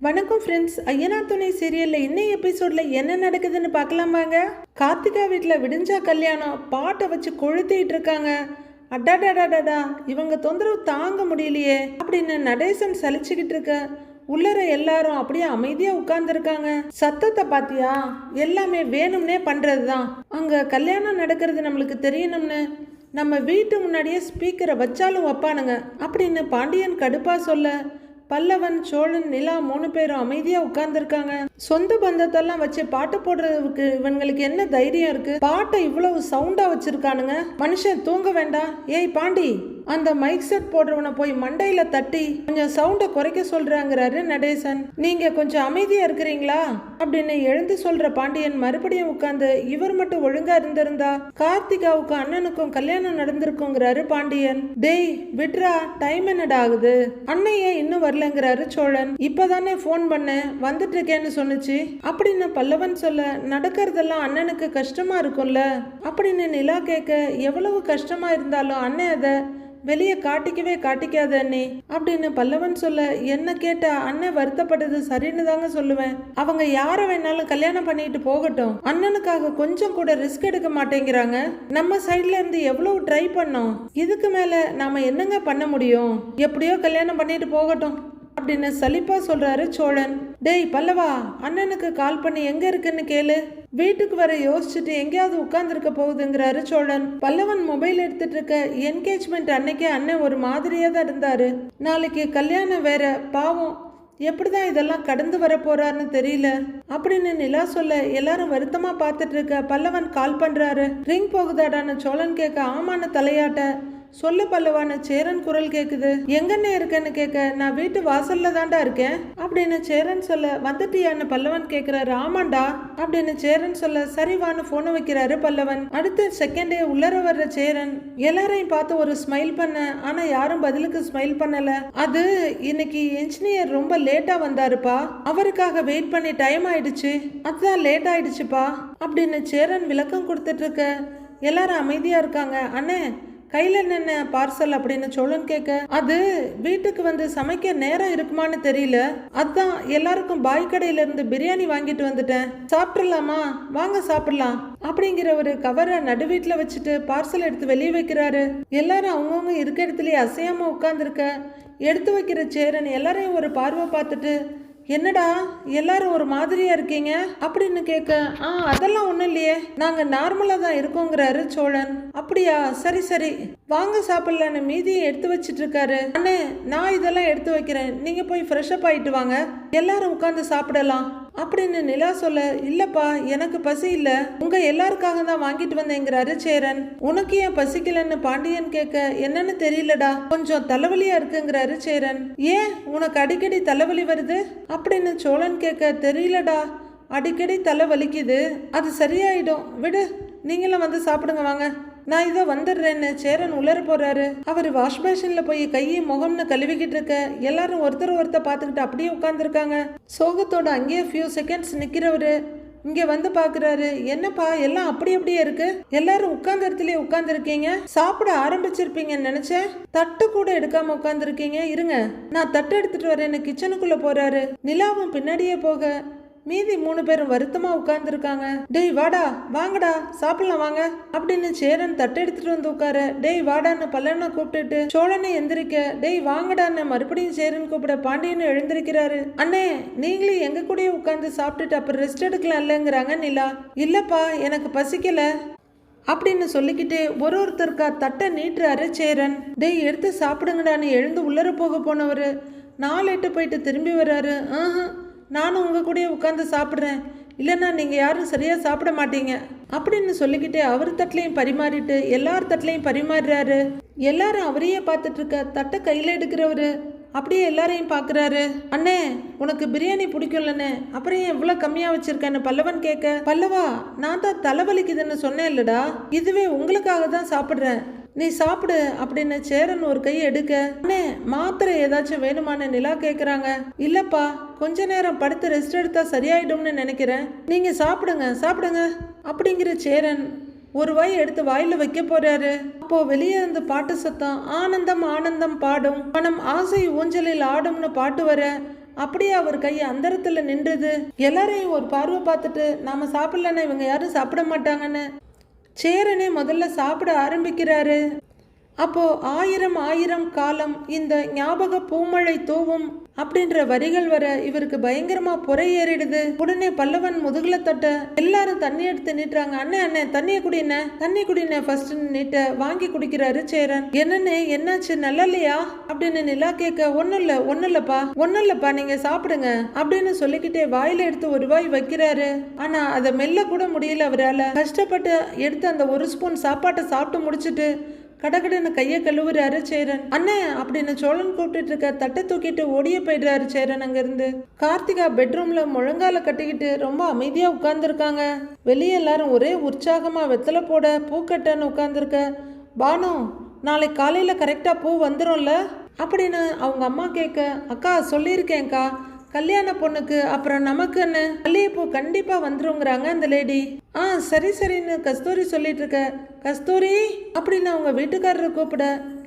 வணக்கம் ஃப்ரெண்ட்ஸ் ஐயனா துணை சீரியலில் இன்னும் எபிசோட்ல என்ன நடக்குதுன்னு பார்க்கலாம் வாங்க. கார்த்திகா வீட்டில் விடிஞ்சா கல்யாணம். பாட்டை வச்சு கொழுத்திட்டு இருக்காங்க. அடாடாடாடாடா. இவங்க தொந்தரவு தாங்க முடியலையே. அப்படின்னு நடேசன் சலிச்சுக்கிட்டு இருக்க. உள்ளர எல்லாரும் அப்படியே அமைதியா உட்கார்ந்துருக்காங்க. சத்தத்தை பாத்தியா? எல்லாமே வேணும்னே பண்றதுதான். அங்க கல்யாணம் நடக்கிறது நம்மளுக்கு தெரியணும்னு. நம்ம வீட்டு முன்னாடியே ஸ்பீக்கரை வச்சாலும் வைப்பானுங்க. அப்படின்னு பாண்டியன் கடுப்பா சொல்ல பல்லவன் சோழன் நிலா மூணு பேரும் அமைதியா உட்கார்ந்துருக்காங்க. சொந்த பந்தத்தெல்லாம் வச்சு பாட்டு போடுறதுக்கு இவங்களுக்கு என்ன தைரியம் இருக்கு? பாட்டை இவ்வளவு சவுண்டா வச்சிருக்கானுங்க. மனுஷன் தூங்க வேண்டாம். ஏய் பாண்டி. அந்த மைக் செட் போடுறவனை போய் மண்டையில தட்டி கொஞ்சம் சவுண்டை குறைக்க சொல்றாங்கிறாரு நடேசன். நீங்க கொஞ்சம் அமைதியா இருக்கிறீங்களா? அப்படின்னு எழுந்து சொல்ற பாண்டியன் மறுபடியும் உட்கார்ந்து இவர் மட்டும் ஒழுங்கா இருந்திருந்தா கார்த்திகாவுக்கும் அண்ணனுக்கும் கல்யாணம் நடந்திருக்குங்கிறாரு பாண்டியன். டேய் விட்ரா டைம் என்னடா ஆகுது? அண்ணன் ஏன் இன்னும் வரலங்கிறாரு சோழன். இப்பதானே ஃபோன் பண்ணேன் வந்துட்டு இருக்கேன்னு சொன்னுச்சு. அப்படின்னு பல்லவன் சொல்ல நடக்கிறதெல்லாம் அண்ணனுக்கு கஷ்டமா இருக்கும்ல? அப்படின்னு நிலா கேட்க எவ்வளவு கஷ்டமா இருந்தாலும் அண்ணன் அதை வெளியே காட்டிக்கவே காட்டிக்காத அண்ணே அப்படின்னு பல்லவன் சொல்ல என்ன கேட்ட அண்ணன் வருத்தப்பட்டது சரின்னு தாங்க சொல்லுவேன். அவங்க யாரை வேணாலும் கல்யாணம் பண்ணிட்டு போகட்டும். அண்ணனுக்காக கொஞ்சம் கூட ரிஸ்க் எடுக்க மாட்டேங்கிறாங்க. நம்ம சைட்ல இருந்து எவ்வளவு ட்ரை பண்ணோம். இதுக்கு மேல நாம என்னங்க பண்ண முடியும்? எப்படியோ கல்யாணம் பண்ணிட்டு போகட்டும் அப்படின்னு சலிப்பா சொல்றாரு சோழன். டேய் பல்லவா அண்ணனுக்கு கால் பண்ணி எங்க இருக்குன்னு கேளு. வீட்டுக்கு வர யோசிச்சுட்டு எங்கேயாவது உட்கார்ந்துருக்க போகுதுங்கிறாரு சோழன். பல்லவன் மொபைல் எடுத்துட்டு இருக்க என்கேஜ்மெண்ட் அன்னைக்கு அண்ணன் ஒரு மாதிரியா தான் இருந்தாரு. நாளைக்கு கல்யாணம் வேற பாவம். எப்படிதான் இதெல்லாம் கடந்து வர போறாருன்னு தெரியல. அப்படின்னு நிலா சொல்ல எல்லாரும் வருத்தமா பார்த்துட்டு இருக்க பல்லவன் கால் பண்றாரு. ரிங் போகுதாடான்னு சோழன் கேட்க ஆமான தலையாட்ட. சொல்லு பல்லவான சேரன் குரல் கேக்குது. எங்கண்ணே இருக்கேன்னு கேட்க நான் வீட்டு வாசல்ல தாண்டா இருக்கேன். அப்படின்னு சேரன் சொல்ல வந்துட்டியான்னு பல்லவன் கேக்குறாரு. ஆமாண்டா. அப்படின்னு சேரன் சொல்ல சரிவான்னு போனை வைக்கிறாரு பல்லவன். அடுத்த செகண்டே உள்ளர வர்ற சேரன் எல்லாரையும் பார்த்து ஒரு ஸ்மைல் பண்ண ஆனா யாரும் பதிலுக்கு ஸ்மைல் பண்ணல. அது இன்னைக்கு இன்ஜினியர் ரொம்ப லேட்டா வந்தாருப்பா. அவருக்காக வெயிட் பண்ணி டைம் ஆயிடுச்சு. அதுதான் லேட் ஆயிடுச்சுப்பா. அப்படின்னு சேரன் விளக்கம் கொடுத்துட்டு இருக்க எல்லாரும் அமைதியா இருக்காங்க. அண்ணே கையில் என்னென்ன பார்சல் அப்படின்னு சோழன் கேட்க அது வீட்டுக்கு வந்து சமைக்க நேரம் இருக்குமான்னு தெரியல. அதான் எல்லாருக்கும் பாய் கடையில இருந்து பிரியாணி வாங்கிட்டு வந்துட்டேன். சாப்பிடலாமா? வாங்க சாப்பிடலாம். அப்படிங்கிற ஒரு கவரை நடு வீட்டில் வச்சுட்டு பார்சல் எடுத்து வெளியே வைக்கிறாரு. எல்லாரும் அவங்கவுங்க இருக்க இடத்துலயே அசையாம உட்காந்துருக்க எடுத்து வைக்கிற சேரன் எல்லாரையும் ஒரு பார்வை பார்த்துட்டு என்னடா எல்லாரும் ஒரு மாதிரியா இருக்கீங்க? அப்படின்னு கேட்க ஆ அதெல்லாம் ஒன்றும் இல்லையே. நாங்க நார்மலா தான் இருக்கோங்கிறாரு சோழன். அப்படியா? சரி சரி. வாங்க சாப்பிடலான்னு மீதியை எடுத்து வச்சிட்டு இருக்காரு. அண்ணே நான் இதெல்லாம் எடுத்து வைக்கிறேன். நீங்க போய் ஃப்ரெஷ் அப் ஆயிட்டு வாங்க. எல்லாரும் உட்காந்து சாப்பிடலாம். அப்படின்னு நிலா சொல்ல இல்லப்பா எனக்கு பசி இல்ல. உங்க எல்லாருக்காக தான் வாங்கிட்டு வந்தேங்கிறாரு சேரன். உனக்கு ஏன் பசிக்கலன்னு பாண்டியன் கேட்க என்னன்னு தெரியலடா. கொஞ்சம் தலைவலியா இருக்குங்கிறாரு சேரன். ஏன்? உனக்கு அடிக்கடி தலைவலி வருது? அப்படின்னு சோழன் கேட்க தெரியலடா. அடிக்கடி தலை வலிக்குது. அது சரியாயிடும். விடு. நீங்களும் வந்து சாப்பிடுங்க வாங்க. நான் இதோ வந்துடுறேன்னு சேரன் உலர போறாரு. அவர் வாஷ் பேஷன்ல போய் கையை முகம்னு கழுவிக்கிட்டு இருக்க. எல்லாரும் ஒருத்தர் ஒருத்தர் பார்த்துக்கிட்டு அப்படியே உட்காந்துருக்காங்க சோகத்தோட அங்கேயே ஃபியூ செகண்ட்ஸ் நிற்கிறவர் இங்க வந்து பாக்குறாரு என்னப்பா எல்லாம் அப்படி அப்படியே இருக்கு? எல்லாரும் உட்கார்ந்த இடத்துலயே உட்கார்ந்துருக்கீங்க. சாப்பிட ஆரம்பிச்சிருப்பீங்கன்னு நினைச்சேன். தட்டு கூட எடுக்காம உட்கார்ந்துருக்கீங்க. இருங்க. நான் தட்டு எடுத்துட்டு வரேன்னு கிச்சனுக்குள்ள போறாரு. நிலாவும் பின்னாடியே போக. மீதி மூணு பேரும் வருத்தமா உட்கார்ந்துருக்காங்க. டேய் வாடா வாங்கடா சாப்பிடலாம் வாங்க அப்படின்னு சேரன் தட்டு எடுத்துட்டு வந்து உட்கார டேய் வாடான்னு பல்லனை கூப்பிட்டுட்டு சோழனை எந்திரிக்க டேய் வாங்கடான்னு மறுபடியும் சேரன் கூப்பிட பாண்டியன் எழுந்திருக்கிறாரு. அண்ணே நீங்களே எங்க கூடயே உட்கார்ந்து சாப்பிட்டுட்டு அப்புறம் ரெஸ்ட் எடுக்கலாம் இல்லைங்கிறாங்க நிலா. இல்லப்பா எனக்கு பசிக்கல அப்படின்னு சொல்லிக்கிட்டே ஒரு ஒருத்தருக்கா தட்டை நீட்டுறாரு சேரன். டேய் எடுத்து சாப்பிடுங்கடான்னு எழுந்து உள்ளர போக போனவர். நாலு எட்டு போயிட்டு திரும்பி வர்றாரு. ஆஹா நானும் உங்கள் கூடயே உட்காந்து சாப்பிட்றேன். இல்லைன்னா நீங்கள் யாரும் சரியாக சாப்பிட மாட்டீங்க. அப்படின்னு சொல்லிக்கிட்டு அவர் தட்டிலையும் பரிமாறிட்டு எல்லார் தட்டிலையும் பரிமாறுறாரு. எல்லாரும் அவரையே பார்த்துட்டு இருக்க தட்டை கையில் எடுக்கிறவரு அப்படியே எல்லாரையும் பார்க்குறாரு. அண்ணே உனக்கு பிரியாணி பிடிக்கும்லண்ணே. அப்புறம் ஏன் இவ்வளோ கம்மியாக வச்சுருக்கேன்னு பல்லவன் கேட்க பல்லவா நான் தான் தலைவலிக்குதுன்னு சொன்னேன் இல்லடா இதுவே உங்களுக்காக தான் சாப்பிட்றேன். நீ சாப்பிடு அப்படின்னு சேரன் ஒரு கை எடுக்க அண்ணே மாத்திரை ஏதாச்சும் வேணுமான்னு நிலா கேட்குறாங்க இல்லப்பா கொஞ்ச நேரம் படுத்து ரெஸ்ட் எடுத்தா சரியாயிடும்னு நினைக்கிறேன். நீங்க சாப்பிடுங்க சாப்பிடுங்க அப்படிங்கிற சேரன் ஒரு வாய் எடுத்து வாயில வைக்க போறாரு. அப்போ வெளியே இருந்து பாட்டு சத்தம் ஆனந்தம் ஆனந்தம் பாடும். பணம் ஆசை ஊஞ்சலில் ஆடும்னு பாட்டு வர. அப்படியே அவர் கை அந்தரத்துல நின்றுது. எல்லாரையும் ஒரு பார்வை பார்த்துட்டு நாம சாப்பிடலன்னா இவங்க யாரும் சாப்பிட மாட்டாங்கன்னு. சேரனே முதல்ல சாப்பிட ஆரம்பிக்கிறாரு. அப்போ ஆயிரம் ஆயிரம் காலம் இந்த ஞாபக பூமழை தூவும் அப்படின்ற வரிகள் வர இவருக்கு பயங்கரமா புறை ஏறிடுது. உடனே பல்லவன் முதுகுல தட்ட எல்லாரும் தண்ணி எடுத்து நீட்டுறாங்க. அண்ணே அண்ணே தண்ணியை குடின தண்ணி குடின ஃபர்ஸ்ட் நீட்ட வாங்கி குடிக்கிறாரு சேரன் என்னன்னு என்னாச்சு? நல்லா இல்லையா அப்படின்னு நிலா கேட்க ஒன்னும் இல்ல ஒன்னும் இல்லப்பா ஒன்னும் இல்லப்பா நீங்க சாப்பிடுங்க. அப்படின்னு சொல்லிக்கிட்டே வாயில எடுத்து ஒரு வாய் வைக்கிறாரு. ஆனா அதை மெல்ல கூட முடியல அவரால். கஷ்டப்பட்டு எடுத்து அந்த ஒரு ஸ்பூன் சாப்பாட்டை சாப்பிட்டு முடிச்சிட்டு கடகடன்னு கையை கழுவுறாரு சேரன். அண்ணே அப்படின்னு சோழன் கூப்பிட்டு இருக்க தட்டை தூக்கிட்டு ஓடிய போயிடுறாரு சேரன் அங்கிருந்து. கார்த்திகா பெட்ரூம்ல முழங்கால கட்டிக்கிட்டு ரொம்ப அமைதியா உட்கார்ந்துருக்காங்க. வெளியே எல்லாரும் ஒரே உற்சாகமா வெத்தலை போட பூக்கட்டன்னு உட்கார்ந்துருக்க. பானு நாளைக்கு காலையில கரெக்டா பூ வந்துரும்ல? அப்படின்னு அவங்க அம்மா கேட்க அக்கா சொல்லியிருக்கேன்க்கா. கல்யாண பொண்ணுக்கு அப்புறம் நமக்குன்னு மல்லிகைப்பூ கண்டிப்பாக வந்துருங்கிறாங்க அந்த லேடி ஆ சரி சரின்னு கஸ்தூரி சொல்லிட்டு இருக்க. கஸ்தூரி அப்படின்னு அவங்க வீட்டுக்காரரை கூப்பிட.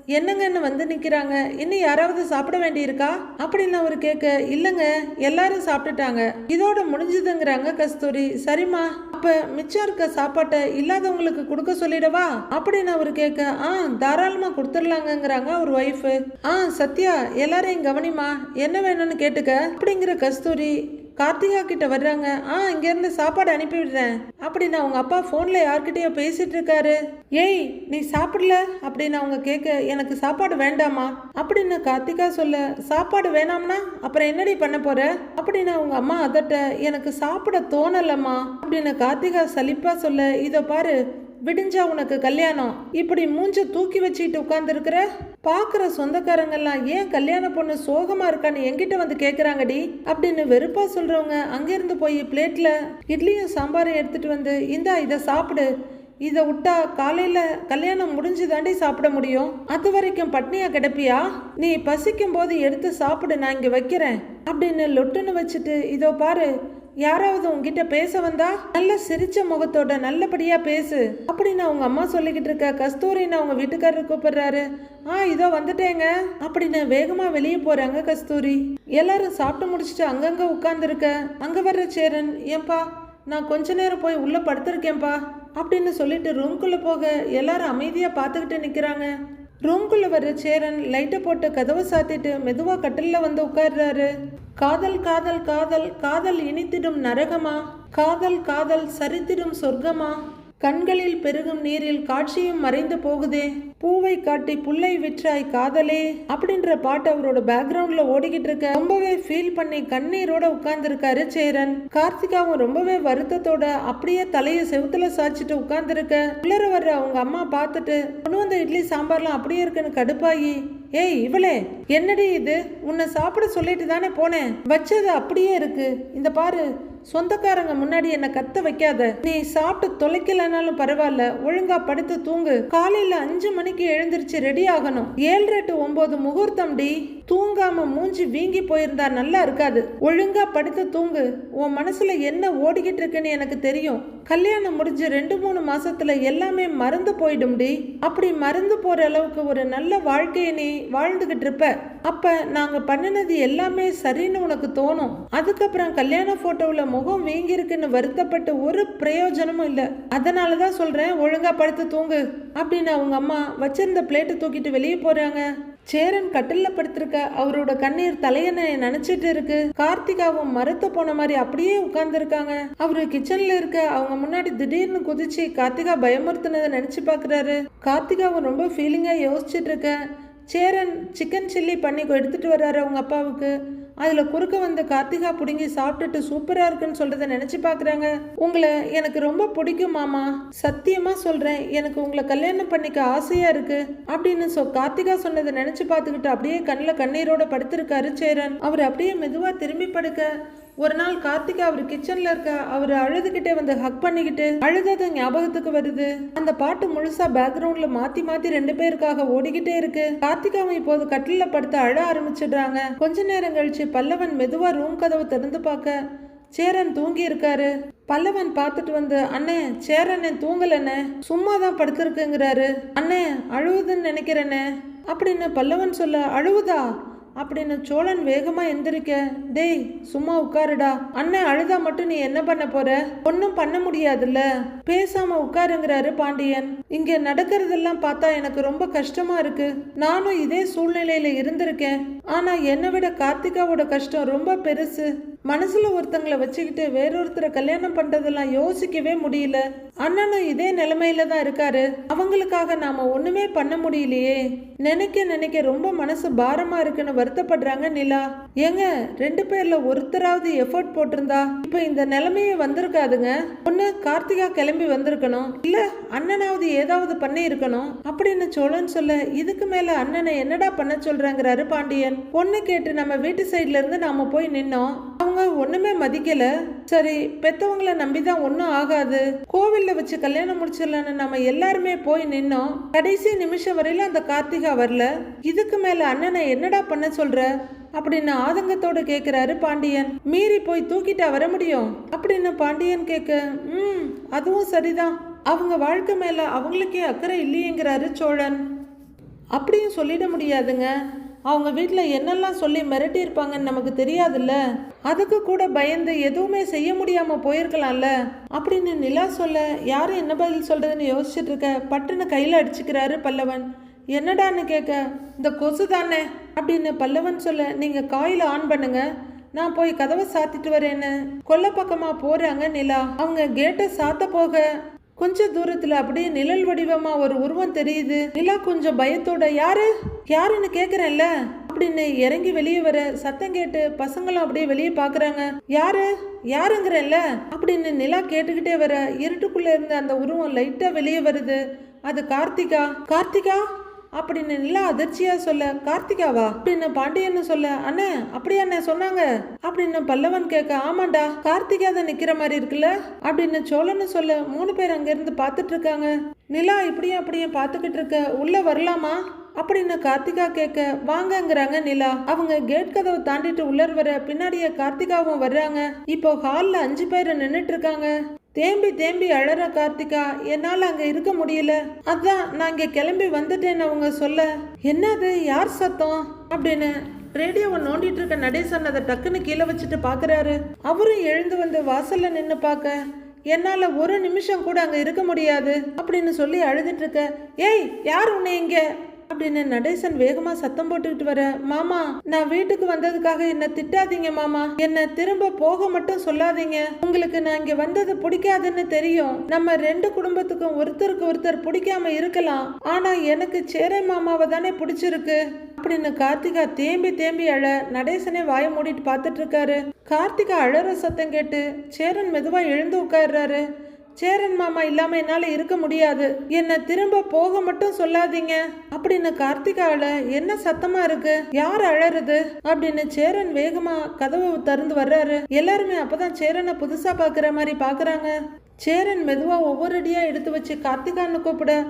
என்னங்கன்னு வந்து நிற்கிறாங்க இன்னும் யாராவது சாப்பிட வேண்டியிருக்கா? அப்படின்னு அவர் கேட்க இல்லைங்க எல்லாரும் சாப்பிட்டுட்டாங்க. இதோட முடிஞ்சதுங்கிறாங்க கஸ்தூரி. சரிம்மா அப்ப மிச்சம் இருக்க சாப்பாட்டை இல்லாதவங்களுக்கு கொடுக்க சொல்லிடவா? அப்படின்னு அவர் கேட்க ஆ தாராளமா கொடுத்துடலாங்கங்கிறாங்க அவர் ஒய்ஃபு ஆ சத்யா எல்லாரையும் கவனிமா என்ன வேணும்னு கேட்டுக்க. அப்படிங்கிற கஸ்தூரி கார்த்திகா கிட்ட வர்றாங்க. ஆ இங்கேருந்து சாப்பாடு அனுப்பி விடுறேன் அப்படின்னு அவங்க அப்பா ஃபோனில் யார்கிட்டயோ பேசிட்டு இருக்காரு. ஏய் நீ சாப்பிடல? அப்படின்னு அவங்க கேட்க எனக்கு சாப்பாடு வேண்டாமா அப்படின்னு கார்த்திகா சொல்ல சாப்பாடு வேணாம்னா அப்புறம் என்னடி பண்ண போற? அப்படின்னு அவங்க அம்மா அதட்ட எனக்கு சாப்பிட தோணலம்மா. அப்படின்னு கார்த்திகா சலிப்பா சொல்ல இதை பாரு விடிஞ்சா உனக்கு கல்யாணம். இப்படி மூஞ்ச தூக்கி வச்சுட்டு உட்காந்துருக்கிற பார்க்குற சொந்தக்காரங்கெல்லாம் ஏன் கல்யாண பொண்ணு சோகமாக இருக்கான்னு எங்கிட்ட வந்து கேட்குறாங்கடி அப்படின்னு வெறுப்பாக சொல்கிறவங்க அங்கேருந்து போய் பிளேட்டில் இட்லியும் சாம்பாரையும் எடுத்துகிட்டு வந்து இந்தா இதை சாப்பிடு. இதை விட்டா காலையில் கல்யாணம் முடிஞ்சு தாண்டி சாப்பிட முடியும். அது வரைக்கும் பட்னியா கிடப்பியா? நீ பசிக்கும் போது எடுத்து சாப்பிடு நான் இங்கே வைக்கிறேன். அப்படின்னு லொட்டுன்னு வச்சுட்டு இதோ பாரு யாராவது உங்ககிட்ட பேச வந்தா நல்ல சிரிச்ச முகத்தோட நல்லபடியா பேசு. அப்படின்னு அவங்க அம்மா சொல்லிக்கிட்டு இருக்க கஸ்தூரின்னு அவங்க வீட்டுக்காரர் கூப்பிடுறாரு. ஆ இதோ வந்துட்டேங்க. அப்படின்னு வேகமா வெளியே போறாங்க கஸ்தூரி. எல்லாரும் சாப்பிட்டு முடிச்சுட்டு அங்கங்க உட்கார்ந்துருக்க. அங்க வர்ற சேரன் ஏன்பா நான் கொஞ்ச நேரம் போய் உள்ள படுத்திருக்கேன்பா. அப்படின்னு சொல்லிட்டு ரூம்குள்ள போக எல்லாரும் அமைதியா பார்த்துக்கிட்டு நிக்கிறாங்க. ரூம்குள்ள வர்ற சேரன் லைட்டை போட்டு கதவை சாத்திட்டு மெதுவா கட்டிலில் வந்து உட்கார்றாரு. காதல் காதல் காதல் காதல் இனித்திடும் நரகமா? காதல் காதல் சரித்திடும் சொர்க்கமா? கண்களில் பெருகும் நீரில் காட்சியும் மறைந்து போகுதே. பூவை காட்டி புல்லை விற்றாய் காதலே அப்படின்ற பாட்டு அவரோட பேக்ரவுண்ட்ல ஓடிக்கிட்டு இருக்க. ரொம்பவே ஃபீல் பண்ணி கண்ணீரோட உட்கார்ந்துருக்காரு சேரன். கார்த்திகாவும் ரொம்பவே வருத்தத்தோட அப்படியே தலைய செவுத்துல சாய்ச்சிட்டு உட்கார்ந்துருக்க. உள்ளர வர்ற அவங்க அம்மா பார்த்துட்டு கொண்டு வந்த இட்லி சாம்பார்லாம் அப்படியே இருக்குன்னு கடுப்பாயி. ஏய் இவளே என்னடி இது? உன்னை சாப்பிட சொல்லிட்டு தானே போனேன். வச்சது அப்படியே இருக்கு. இந்த பாரு சொந்தக்காரங்க முன்னாடி என்ன கத்த வைக்காத. நீ சாப்பிட்டு தொலைக்கலனாலும் பரவாயில்ல. ஒழுங்கா படுத்து தூங்கு. காலையில அஞ்சு மணிக்கு எழுந்திருச்சு ரெடி ஆகணும். ஏழு எட்டு ஒன்பது முகூர்த்தம் டி. தூங்காம மூஞ்சி வீங்கி போயிருந்தா நல்லா இருக்காது. ஒழுங்கா படுத்து தூங்கு. உன் மனசுல என்ன ஓடிக்கிட்டு இருக்குன்னு எனக்கு தெரியும். கல்யாணம் முடிஞ்சு ரெண்டு மூணு மாசத்துல எல்லாமே மறந்து போயிடும்டி அப்படி மறந்து போற அளவுக்கு ஒரு நல்ல வாழ்க்கையை நீ வாழ்ந்துகிட்டு இருப்ப. அப்ப நாங்க பண்ணினது எல்லாமே சரின்னு உனக்கு தோணும். அதுக்கப்புறம் கல்யாண போட்டோவில் முகம் வீங்கியிருக்குன்னு வருத்தப்பட்டு ஒரு பிரயோஜனமும் இல்லை. அதனால தான் சொல்றேன் ஒழுங்கா படுத்து தூங்கு. அப்படின்னு அவங்க அம்மா வச்சிருந்த பிளேட்டை தூக்கிட்டு வெளியே போறாங்க. சேரன் கட்டில்ல படுத்திருக்க அவரோட கண்ணீர் தலையனை நினைச்சிட்டு இருக்கு? கார்த்திகாவும் மரத்து போன மாதிரி அப்படியே உட்கார்ந்து இருக்காங்க அவரு கிச்சன்ல இருக்க அவங்க முன்னாடி திடீர்னு குதிச்சு கார்த்திகா பயமுறுத்தினதை நினைச்சு பாக்குறாரு. கார்த்திகாவும் ரொம்ப ஃபீலிங்கா யோசிச்சுட்டு இருக்க. சேரன் சிக்கன் சில்லி பண்ணி எடுத்துட்டு வர்றாரு அவங்க அப்பாவுக்கு. அதில் குறுக்க வந்த கார்த்திகா பிடுங்கி சாப்பிட்டுட்டு சூப்பராக இருக்குன்னு சொல்கிறத நினச்சி பார்க்குறாங்க உங்களை எனக்கு ரொம்ப பிடிக்கும் மாமா. சத்தியமாக சொல்கிறேன் எனக்கு உங்களை கல்யாணம் பண்ணிக்க ஆசையாக இருக்குது அப்படின்னு சொ கார்த்திகா சொன்னதை நினச்சி பார்த்துக்கிட்டு அப்படியே கண்ணில் கண்ணீரோட படுத்திருக்காரு சேரன். அவர் அப்படியே மெதுவாக திரும்பி படுக்க ஒரு நாள் கார்த்திகா அவர் கிச்சன்ல இருக்க அவர் அழுதுகிட்டே வந்து ஹக் பண்ணிக்கிட்டு அழுதது ஞாபகத்துக்கு வருது. அந்த பாட்டு முழுசா பேக்ரவுண்ட்ல மாத்தி மாத்தி ரெண்டு பேருக்காக ஓடிக்கிட்டே இருக்கு. கார்த்திகாவும் இப்போது கட்டில படுத்து அழ ஆரம்பிச்சிடுறாங்க. கொஞ்ச நேரம் கழிச்சு பல்லவன் மெதுவா ரூம் கதவை திறந்து பார்க்க சேரன் தூங்கி இருக்காரு. பல்லவன் பார்த்துட்டு வந்து அண்ணே சேரண்ணே தூங்கலண்ணே. சும்மா தான் படுத்திருக்குங்கிறாரு. அண்ணே அழுவுதுன்னு நினைக்கிறேண்ணே அப்படின்னு பல்லவன் சொல்ல அழுவுதா? அப்படின்னு சோழன் வேகமா எந்திரிக்க டேய் சும்மா உட்காருடா. அண்ணன் அழுதா மட்டும் நீ என்ன பண்ண போற? ஒன்னும் பண்ண முடியாதுல்ல. பேசாம உட்காருங்கிறாரு பாண்டியன். இங்க நடக்கிறதெல்லாம் பார்த்தா எனக்கு ரொம்ப கஷ்டமா இருக்கு. நானும் இதே சூழ்நிலையில இருந்திருக்கேன். ஆனா என்னை விட கார்த்திகாவோட கஷ்டம் ரொம்ப பெருசு. மனசுல ஒருத்தங்களை வச்சுக்கிட்டு வேறொருத்தரை கல்யாணம் பண்றதெல்லாம் யோசிக்கவே முடியல. அண்ணனும் இதே நிலைமையில தான் இருக்காரு. அவங்களுக்காக நாம ஒண்ணுமே பண்ண முடியலையே. நினைக்க நினைக்க ரொம்ப மனசு பாரமா இருக்குன்னு வருத்தப்படுறாங்க நிலா. ஏங்க ரெண்டு பேர்ல ஒருத்தராவது எஃபர்ட் போட்டிருந்தா இப்ப இந்த நிலைமையே வந்திருக்காதுங்க. ஒண்ணு கார்த்திகா கிளம்பி வந்திருக்கணும். இல்ல அண்ணனாவது ஏதாவது பண்ணி இருக்கணும் அப்படின்னு சோழன் சொல்ல இதுக்கு மேல அண்ணனை என்னடா பண்ண சொல்றாங்கிறாரு பாண்டியன். பொண்ணு கேட்டு நம்ம வீட்டு சைடுல இருந்து நாம போய் நின்னோம். அவங்க ஒண்ணுமே மதிக்கல. சரி பெத்தவங்களை நம்பிதான் ஒன்றும் ஆகாது. கோவில் கோவில்ல வச்சு கல்யாணம் முடிச்சிடலான்னு நம்ம எல்லாருமே போய் நின்னோம். கடைசி நிமிஷம் வரையில அந்த கார்த்திகா வரல. இதுக்கு மேலே அண்ணனை என்னடா பண்ண சொல்ற? அப்படின்னு ஆதங்கத்தோட கேட்குறாரு பாண்டியன். மீறி போய் தூக்கிட்டா வர முடியும்? அப்படின்னு பாண்டியன் கேட்க ம் அதுவும் சரிதான். அவங்க வாழ்க்கை மேலே அவங்களுக்கே அக்கறை இல்லையேங்கிறாரு சோழன். அப்படியும் சொல்லிட முடியாதுங்க. அவங்க வீட்டில் என்னெல்லாம் சொல்லி மிரட்டியிருப்பாங்கன்னு நமக்கு தெரியாதுல்ல? அதுக்கு கூட பயந்து எதுவுமே செய்ய முடியாமல் போயிருக்கலாம்ல? அப்படின்னு நிலா சொல்ல யார் என்ன பதில் சொல்கிறதுன்னு யோசிச்சுட்டு இருக்க பட்டுன்னு கையில் அடிச்சுக்கிறாரு பல்லவன். என்னடான்னு கேட்க இந்த கொசு தானே? அப்படின்னு பல்லவன் சொல்ல நீங்கள் காயில் ஆன் பண்ணுங்க. நான் போய் கதவை சாத்திட்டு வரேன்னு. கொல்லை பக்கமாக போகிறாங்க நிலா. அவங்க கேட்டை சாத்த போக கொஞ்ச தூரத்துல அப்படியே நிழல் வடிவமா ஒரு உருவம் தெரியுது. நிலா கொஞ்சம் பயத்தோட யாரு? யாருன்னு கேக்குறேன்ல. அப்படின்னு இறங்கி வெளியே வர சத்தம் கேட்டு பசங்களும் அப்படியே வெளியே பாக்குறாங்க. யாரு? யாருங்கிறேன்ல? அப்படின்னு நிலா கேட்டுக்கிட்டே வர இருட்டுக்குள்ள இருந்த அந்த உருவம் லைட்டா வெளியே வருது. அது கார்த்திகா. கார்த்திகா? அப்படின்னு நிலா அதிர்ச்சியா சொல்ல கார்த்திகாவா? அப்படின்னு பாண்டியன்னு சொல்ல அண்ணே அப்படியா அண்ணே சொன்னாங்க. அப்படின்னு பல்லவன் கேட்க ஆமாண்டா கார்த்திகா தான் நிக்கிற மாதிரி இருக்குல்ல? அப்படின்னு சோழன்னு சொல்ல மூணு பேர் அங்க இருந்து பார்த்துட்டு இருக்காங்க. நிலா இப்படியும் அப்படியும் பார்த்துக்கிட்டு இருக்க உள்ள வரலாமா? அப்படின்னு கார்த்திகா கேட்க வாங்கங்கிறாங்க நிலா. அவங்க கேட் கதவை தாண்டிட்டு உள்ளர் வர பின்னாடியே கார்த்திகாவும் வர்றாங்க. இப்போ ஹால்ல அஞ்சு பேர் நின்றுட்டு இருக்காங்க. தேம்பி தேம்பி அழற கார்த்திகா என்னால் அங்கே இருக்க முடியல. அதான் நான் இங்கே கிளம்பி வந்துட்டேன்னு அவங்க சொல்ல என்னது யார் சத்தம்? அப்படின்னு ரேடியோவை நோண்டிட்டு இருக்க நடேசன் அதை டக்குன்னு கீழே வச்சுட்டு பார்க்குறாரு அவரும் எழுந்து வந்து வாசலில் நின்று பார்க்க என்னால் ஒரு நிமிஷம் கூட அங்கே இருக்க முடியாது அப்படின்னு சொல்லி அழுதுட்டு இருக்க ஏய் யார் உன்னை இங்கே? அப்படின்னு நடேசன் வேகமா சத்தம் போட்டுக்கிட்டு வர மாமா நான் வீட்டுக்கு வந்ததுக்காக என்ன திட்டாதீங்க மாமா. என்ன திரும்ப போக மட்டும் சொல்லாதீங்க. உங்களுக்கு நான் இங்க வந்தது பிடிக்காதுன்னு தெரியும். நம்ம ரெண்டு குடும்பத்துக்கும் ஒருத்தருக்கு ஒருத்தர் பிடிக்காம இருக்கலாம். ஆனா எனக்கு சேரை மாமாவை தானே பிடிச்சிருக்கு. அப்படின்னு கார்த்திகா தேம்பி தேம்பி அழ நடேசனே வாய மூடிட்டு பார்த்துட்டு இருக்காரு. கார்த்திகா அழற சத்தம் கேட்டு சேரன் மெதுவா எழுந்து உட்கார்றாரு. சேரன் மாமா இல்லாம என்னால இருக்க முடியாது. என்ன திரும்ப போக மட்டும் சொல்லாதீங்க. அப்படின்னு கார்த்திகாவில் என்ன சத்தமா இருக்கு? யார் அழறது? அப்படின்னு சேரன் வேகமா கதவை திறந்து வர்றாரு. எல்லாருமே அப்பதான் சேரனை புதுசா பாக்குற மாதிரி பாக்குறாங்க. சேரன் மெதுவா ஒவ்வொரு அடியா எடுத்து வச்சு கார்த்திகான்னு கூப்பிட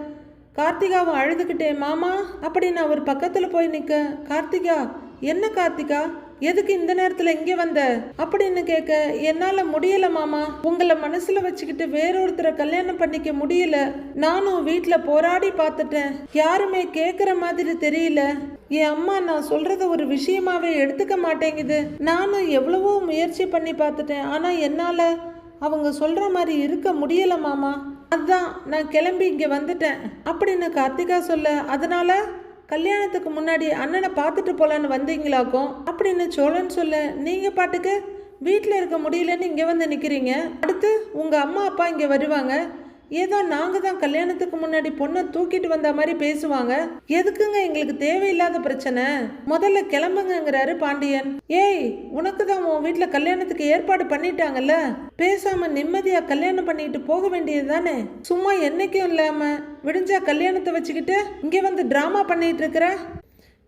கார்த்திகாவும் அழுதுகிட்டே மாமா அப்படின்னு அவர் பக்கத்துல போய் நிக்க கார்த்திகா என்ன கார்த்திகா? எதுக்கு இந்த நேரத்துல இங்க வந்த? அப்படின்னு கேட்க என்னால முடியல மாமா. உங்களை மனசுல வச்சுக்கிட்டு வேறொருத்தரை கல்யாணம் பண்ணிக்க முடியல. நானும் வீட்டுல போராடி பார்த்துட்டேன். யாருமே கேக்குற மாதிரி தெரியல. என் அம்மா நான் சொல்றத ஒரு விஷயமாவே எடுத்துக்க மாட்டேங்குது. நானும் எவ்வளவோ முயற்சி பண்ணி பார்த்துட்டேன். ஆனா என்னால அவங்க சொல்ற மாதிரி இருக்க முடியல மாமா. அதான் நான் கிளம்பி இங்க வந்துட்டேன். அப்படின்னு கார்த்திகா சொல்ல அதனால கல்யாணத்துக்கு முன்னாடி அண்ணனை பார்த்துட்டு போலான்னு வந்தீங்களாக்கும்? அப்படின்னு சோழன் சொல்ல நீங்கள் பாட்டுக்கு வீட்டில் இருக்க முடியலன்னு இங்கே வந்து நிற்கிறீங்க அடுத்து உங்கள் அம்மா அப்பா இங்கே வருவாங்க. ஏதோ நாங்கள் தான் கல்யாணத்துக்கு முன்னாடி பொண்ணை தூக்கிட்டு வந்த மாதிரி பேசுவாங்க. எதுக்குங்க எங்களுக்கு தேவையில்லாத பிரச்சனை? முதல்ல கிளம்புங்கங்கிறாரு பாண்டியன். ஏய் உனக்கு தான் உன் வீட்டில் கல்யாணத்துக்கு ஏற்பாடு பண்ணிட்டாங்கல்ல? பேசாம நிம்மதியா கல்யாணம் பண்ணிட்டு போக வேண்டியது தானே? சும்மா என்னைக்கும் இல்லாம விடிஞ்சா கல்யாணத்தை வச்சுக்கிட்டு இங்கே வந்து டிராமா பண்ணிட்டு இருக்கிற?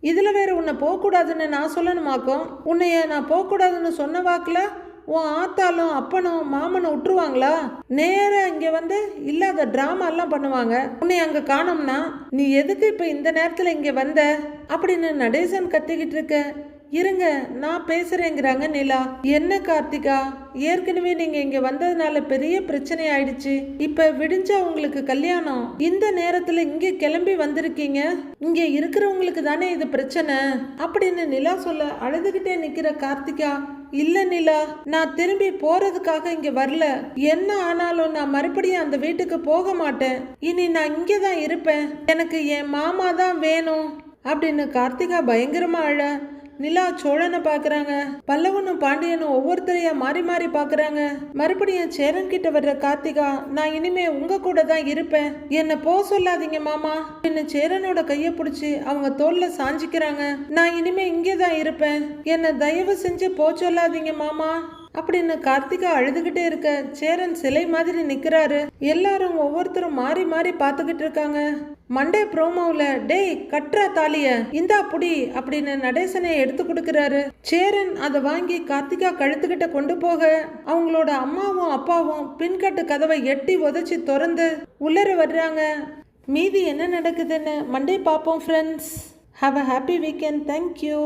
இதுல வேற உன்னை போகக்கூடாதுன்னு நான் சொல்லணுமாக்கும்? உன்னைய நான் போகக்கூடாதுன்னு சொன்ன வாக்குல உன் ஆத்தாலும் அப்பனும் மாமனும் விட்டுருவாங்களா நேராக இங்கே வந்து இல்லாத ட்ராமாலாம் எல்லாம் பண்ணுவாங்க. உன்னை அங்கே காணோம்னா நீ எதுக்கு இப்போ இந்த நேரத்தில் இங்கே வந்த? அப்படின்னு நடேசன் கத்திக்கிட்டு இருக்க. இருங்க நான் பேசுறேங்கிறாங்க நிலா. என்ன கார்த்திகா? ஏற்கனவே நீங்க இங்க வந்ததுனால பெரிய பிரச்சனை ஆயிடுச்சு. இப்ப விடிஞ்சா உங்களுக்கு கல்யாணம். இந்த நேரத்துல இங்க கிளம்பி வந்திருக்கீங்க. இங்க இருக்கிறவங்களுக்கு தானே இது பிரச்சனை? அப்படின்னு நிலா சொல்ல அழுதுகிட்டே நிக்கிற கார்த்திகா. இல்ல நிலா நான் திரும்பி போறதுக்காக இங்க வரல. என்ன ஆனாலும் நான் மறுபடியும் அந்த வீட்டுக்கு போக மாட்டேன். இனி நான் இங்கே தான் இருப்பேன். எனக்கு என் மாமா தான் வேணும். அப்படின்னு கார்த்திகா பயங்கரமா அழ நிலா சோழனை பாக்குறாங்க. பல்லவனும் பாண்டியனும் ஒவ்வொருத்தரையா மாறி மாறி பாக்குறாங்க. மறுபடியும் சேரன் கிட்ட வர்ற கார்த்திகா நான் இனிமே உங்க கூட தான் இருப்பேன். என்ன போ சொல்லாதீங்க மாமா. என்ன சேரனோட கைய பிடிச்சி அவங்க தோல்ல சாஞ்சிக்கிறாங்க. நான் இனிமே இங்கே தான் இருப்பேன். என்ன தயவு செஞ்சு போ சொல்லாதீங்க மாமா. அப்படின்னு கார்த்திகா அழுதுகிட்டே இருக்க? சேரன் சிலை மாதிரி நிக்கிறாரு. எல்லாரும் ஒவ்வொருத்தரும் மாறி மாறி பார்த்துக்கிட்டு இருக்காங்க. மண்டே ப்ரோமோவில் டேய் கட்டுற தாலிய. இந்தா புடி அப்படின்னு நடேசனை எடுத்து கொடுக்குறாரு. சேரன் அதை வாங்கி கார்த்திகா கழுத்துக்கிட்ட கொண்டு போக அவங்களோட அம்மாவும் அப்பாவும் பின்கட்டு கதவை எட்டி உதைச்சி திறந்து உள்ளர வர்றாங்க. மீதி என்ன நடக்குதுன்னு மண்டே பார்ப்போம் friends have a happy weekend thank you